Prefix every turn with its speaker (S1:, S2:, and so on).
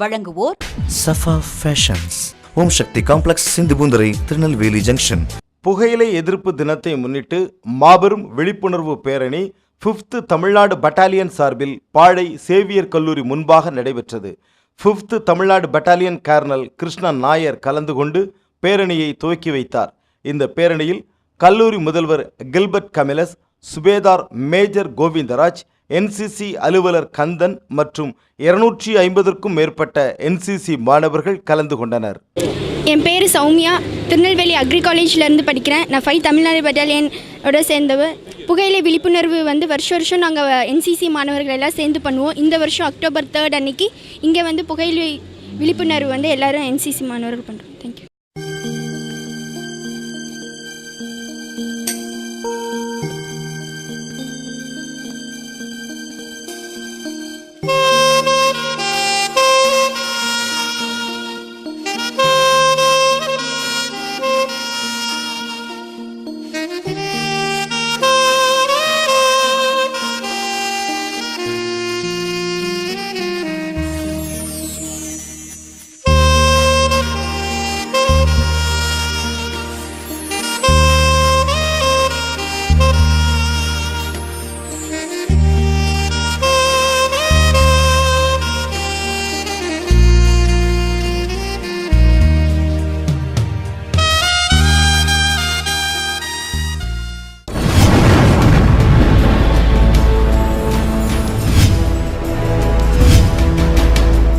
S1: வழங்குவோர்
S2: Safa fashions Om Shakti complex Sindhupoondurai Tirunelveli junction
S3: புகையிலை எதிர்ப்பு தினத்தை முன்னிட்டு மாபெரும் விழிப்புணர்வு பேரணி ஃபிஃப்த்து தமிழ்நாடு பட்டாலியன் சார்பில் பாழை சேவியர் கல்லூரி முன்பாக நடைபெற்றது. Fifth Tamil Nadu battalion colonel Krishnan Nair கலந்து கொண்டு பேரணியை துவக்கி வைத்தார். இந்த பேரணியில் கல்லூரி முதல்வர் Gilbert Camillus subedar major Govindaraj NCC அலுவலர் கந்தன் மற்றும் இருநூற்றி ஐம்பதற்கும் மேற்பட்ட என்சிசி மாணவர்கள் கலந்து கொண்டனர்.
S4: என் பேர் சௌமியா. திருநெல்வேலி அக்ரி காலேஜ்லேருந்து படிக்கிறேன். நான் ஃபைவ் தமிழ்நாடு பட்டாலியனோட சேர்ந்தவ. புகையிலை விழிப்புணர்வு வந்து வருஷம் வருஷம் நாங்கள் என்சிசி மாணவர்கள் எல்லாம் சேர்ந்து பண்ணுவோம். இந்த வருஷம் அக்டோபர் தேர்ட் அன்னைக்கு இங்கே வந்து புகையிலை விழிப்புணர்வு வந்து எல்லாரும் என்சிசி மாணவர்கள் பண்ணுறோம் தேங்க்யூ